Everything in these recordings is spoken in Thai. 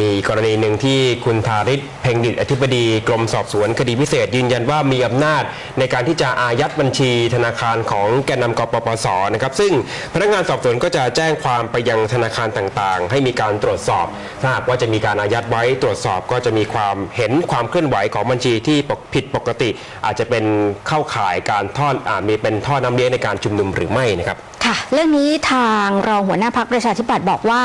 มีกรณีหนึ่งที่คุณธาริศเพ่งดิตอธิบดีกรมสอบสวนคดีพิเศษ ยืนยันว่ามีอำนาจในการที่จะอายัดบัญชีธนาคารของแกนนำกปปสนะครับซึ่งพนักงานสอบสวนก็จะแจ้งความไปยังธนาคารต่างๆ ให้มีการตรวจสอบ ถ้าหากว่าจะมีการอายัดไว้ตรวจสอบก็จะมีความเห็นความเคลื่อนไหวของบัญชีที่ผิดปกติ อาจจะเป็นเข้าข่ายการทอดอามีเป็นท่อน้ำเลี้ยงในการชุมนุมหรือไม่นะครับ ค่ะ เรื่องนี้ทางรองหัวหน้าพักประชาธิปัตย์บอกว่า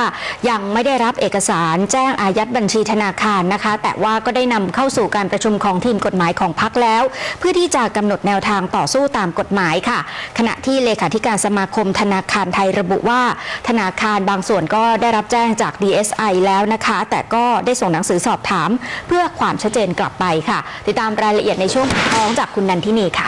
ยังไม่ได้รับเอกสารแจ้งอายัดบัญชีธนาคารนะคะ แต่ว่าก็ได้นำเข้าสู่การประชุมของทีมกฎหมายของพักแล้ว เพื่อที่จะกำหนดแนวทางต่อสู้ตามกฎหมายค่ะ ขณะที่เลขาธิการสมาคมธนาคารไทยระบุว่า ธนาคารบางส่วนก็ได้รับแจ้งจาก DSI แล้วนะคะ แต่ก็ได้ส่งหนังสือสอบถาม เพื่อความชัดเจนกลับไปค่ะ ติดตามรายละเอียดในช่วงท้องจากคุณนันทินีค่ะ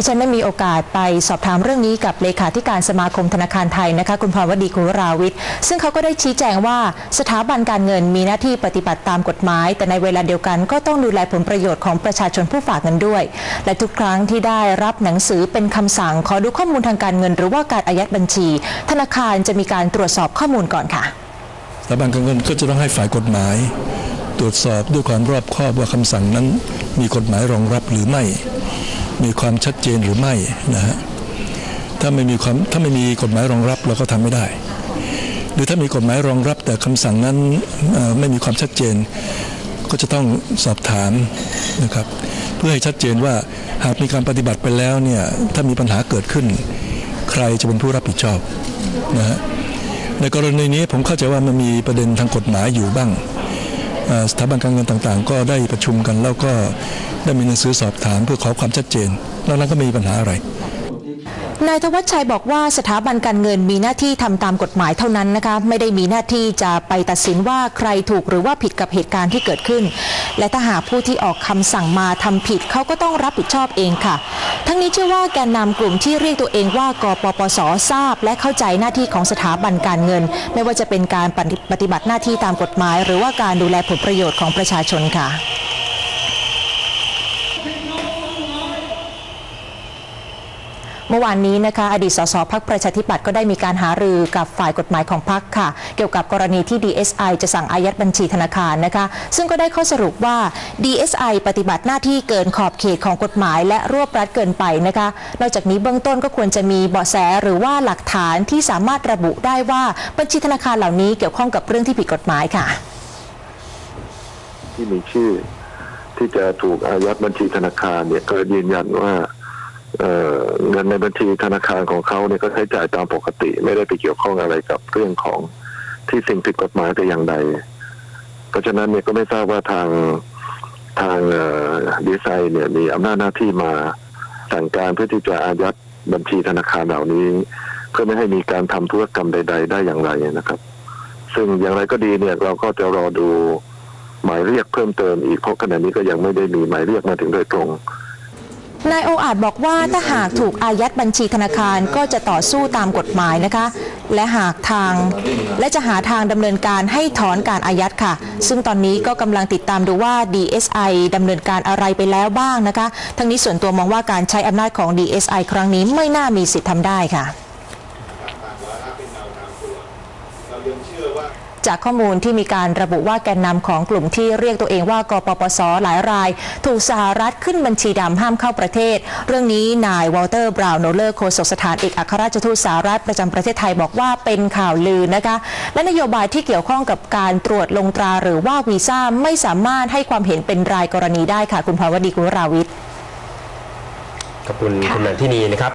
ดิฉันได้มีโอกาสไปสอบถามเรื่องนี้กับเลขาธิการสมาคมธนาคารไทยนะคะ คุณพรวดีกุลราวิทย์ซึ่งเขาก็ได้ชี้แจงว่าสถาบันการเงินมีหน้าที่ปฏิบัติตามกฎหมาย แต่ในเวลาเดียวกันก็ต้องดูแลผลประโยชน์ของประชาชนผู้ฝากเงินด้วย และทุกครั้งที่ได้รับหนังสือเป็นคำสั่งขอดูข้อมูลทางการเงิน หรือว่าการอายัดบัญชี ธนาคารจะมีการตรวจสอบข้อมูลก่อนค่ะสถาบันการเงินก็จะต้องให้ฝ่ายกฎหมาย ตรวจสอบด้วยความรอบคอบว่าคำสั่งนั้นมีกฎหมายรองรับหรือไม่ มีความชัดเจนหรือไม่นะฮะถ้าไม่มีความถ้าไม่มีกฎหมายรองรับเราก็ทำไม่ได้ หรือถ้ามีกฎหมายรองรับแต่คำสั่งนั้นไม่มีความชัดเจน ก็จะต้องสอบถามนะครับ เพื่อให้ชัดเจนว่าหากมีการปฏิบัติไปแล้วเนี่ยถ้ามีปัญหาเกิดขึ้น ใครจะเป็นผู้รับผิดชอบนะฮะในกรณีนี้ผมเข้าใจว่ามันมีประเด็นทางกฎหมายอยู่บ้าง สถาบันการเงินต่างๆ ก็ได้ประชุมกัน แล้วก็ได้มีหนังสือสอบถามเพื่อขอความชัดเจน แล้วนั้นก็ไม่มีปัญหาอะไร นายธวัชชัยบอกว่าสถาบันการเงินมีหน้าที่ทำตามกฎหมายเท่านั้นนะคะไม่ได้มีหน้าที่จะไปตัดสินว่าใครถูกหรือว่าผิดกับเหตุการณ์ที่เกิดขึ้น และถ้าหากผู้ที่ออกคำสั่งมาทำผิดเขาก็ต้องรับผิดชอบเองค่ะ ทั้งนี้เชื่อว่าแกนนำกลุ่มที่เรียกตัวเองว่ากปปสทราบ และเข้าใจหน้าที่ของสถาบันการเงิน ไม่ว่าจะเป็นการปฏิบัติหน้าที่ตามกฎหมาย หรือว่าการดูแลผลประโยชน์ของประชาชนค่ะ เมื่อวานนี้นะคะอดีตสสพักประชาธิปัตย์ก็ได้มีการหารือกับฝ่ายกฎหมายของพักค่ะ เกี่ยวกับกรณีที่ DSI จะสั่งอายัดบัญชีธนาคารนะคะซึ่งก็ได้ข้อสรุปว่า DSI ปฏิบัติหน้าที่เกินขอบเขตของกฎหมาย และรวบรัดเกินไปนะคะนอกจากนี้เบื้องต้นก็ควรจะมีเบาะแสหรือว่าหลักฐานที่สามารถระบุได้ว่าบัญชีธนาคารเหล่านี้เกี่ยวข้องกับเรื่องที่ผิดกฎหมายค่ะ ที่มีชื่อที่จะถูกอายัดบัญชีธนาคารเนี่ยก็ยืนยันว่า เงินในบัญชีธนาคารของเขาเนี่ยก็ใช้จ่ายตามปกติ ไม่ได้ไปเกี่ยวข้องอะไรกับเรื่องของที่สิ่งผิดกฎหมายแต่อย่างใด เพราะฉะนั้นเนี่ยก็ไม่ทราบว่าทางทางดีไซน์เนี่ยมีอำนาจหน้าที่มาสั่งการเพื่อที่จะอายัดบัญชีธนาคารเหล่านี้ เพื่อไม่ให้มีการทำธุรกรรมใด ๆ ได้อย่างไรนะครับ ซึ่งอย่างไรก็ดีเนี่ยเราก็จะรอดูหมายเรียกเพิ่มเติมอีกเพราะขณะนี้ก็ยังไม่ได้มีหมายเรียกมาถึงโดยตรง นายโออาจบอกว่าถ้าหากถูกอายัดบัญชีธนาคารก็จะต่อสู้ตามกฎหมายนะคะ และหากทางและจะหาทางดำเนินการให้ถอนการอายัดค่ะ ซึ่งตอนนี้ก็กำลังติดตามดูว่า DSI ดำเนินการอะไรไปแล้วบ้างนะคะ ทั้งนี้ส่วนตัวมองว่าการใช้อำนาจของ DSI ครั้งนี้ไม่น่ามีสิทธิ์ทำได้ค่ะ จากข้อมูลที่มีการระบุว่าแกนนำของกลุ่มที่เรียกตัวเองว่ากปปสหลายราย ถูกสหรัฐขึ้นบัญชีดำห้ามเข้าประเทศ เรื่องนี้นายวอลเตอร์ บราวน์โนเลอร์โฆษกสถานเอกอัครราชทูตสหรัฐประจำประเทศไทยบอกว่าเป็นข่าวลือนะคะและนโยบายที่เกี่ยวข้องกับการตรวจลงตราหรือว่าวีซ่าไม่สามารถให้ความเห็นเป็นรายกรณีได้ค่ะ คุณภาวดีกุลราวิทย์ขอบคุณคุณนันทินีนะครับ